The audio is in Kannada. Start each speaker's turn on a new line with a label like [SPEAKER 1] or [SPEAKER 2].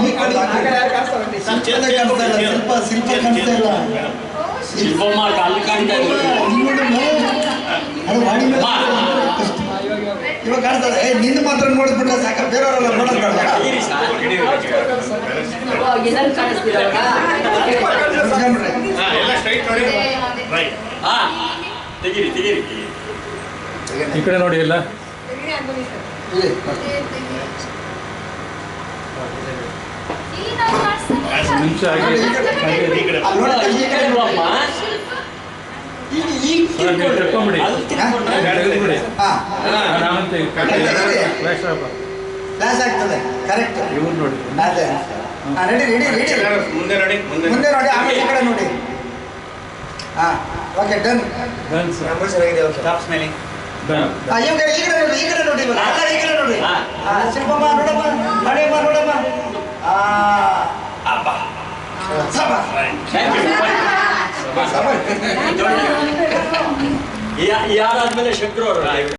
[SPEAKER 1] ಈ ಕಡೆ ಶಿಲ್ಪ ಕಾಣಿಸ್ತಾ ಇಲ್ಲ
[SPEAKER 2] ಶಿಲ್ಪಮ್ಮ ಅಲ್ಲಿ ಕಾಣ್ತಾ
[SPEAKER 1] ಇವಾಗ ಕಾಣಿಸ್ತದೆ ಏ ನಿನ್ನ ಮಾತ್ರ ನೋಡಿದ್ಬಿಟ್ರೆ ಸಾಕ ಬೇರೆಯವರೆಲ್ಲ ನೋಡೋದು ಬೇಡ
[SPEAKER 2] ತೆಗೀರಿ ಸರ್
[SPEAKER 3] ಎಲ್ಲರೂ ಕಾಣಿಸ್ತಿರಲ್ಲ
[SPEAKER 4] ಸ್ಟ್ರೈಟ್ ನೋಡಿ ರೈಟ್
[SPEAKER 2] ಹಾ ತೆಗೀರಿ ತೆಗೀರಿ
[SPEAKER 5] ಈ ಕಡೆ ನೋಡಿ ಎಲ್ಲ
[SPEAKER 1] ಇಲ್ಲಿ.
[SPEAKER 5] ಒಂದು ನಿಮಿಷ ಆಗಿ ಹಾಗೆ
[SPEAKER 4] ಈ ಕಡೆ
[SPEAKER 1] ಅಲ್ಲಿ ನೋಡಿ,
[SPEAKER 2] ಈ ಕಡೆ ನೋಡಮ್ಮ ಈಗ ಈಗ
[SPEAKER 5] ಸರ್, ನೀವು ತಿರ್ಕೊಂಬಿಡಿ.
[SPEAKER 2] ಅಲ್ಲಿ ತಿರ್ಕೊಂಡ್ರೆ
[SPEAKER 5] ತೆಗೆದ್ಬಿಡಿ
[SPEAKER 1] ಹಾ
[SPEAKER 5] ನಾನಂತ ಫ್ಲಾಶ್ ಆಫ್
[SPEAKER 1] ಫ್ಲಾಶ್ ಆಗ್ತದೆ ಕರೆಕ್ಟ್.
[SPEAKER 5] ಇವ್ರು ನೋಡಿ.
[SPEAKER 1] ಅದೇ. ಹಾ ರೆಡಿ ರೆಡಿ ರೆಡಿ
[SPEAKER 4] ಮುಂದೆ ನೋಡಿ ಮುಂದೆ
[SPEAKER 1] ಮುಂದೆ ನೋಡಿ ಆಮೇಲೆ ಈ ಕಡೆ ನೋಡಿ. ಹಾ okay done
[SPEAKER 5] done sir
[SPEAKER 4] stop smelling
[SPEAKER 5] done
[SPEAKER 1] ಹಾ ಈ ಕಡೆ ಈ ಕಡೆ ನೋಡಿ ಈ ಕಡೆ ನೋಡಿ ಈ ಕಡೆ ನೋಡಿ. ಶಿಲ್ಪಮ್ಮ ನೋಡಮ್ಮ. ನಡೆಯಮ್ಮ ನೋಡಮ್ಮ. ಆ
[SPEAKER 2] यार
[SPEAKER 1] आज
[SPEAKER 2] मैंने शंकर और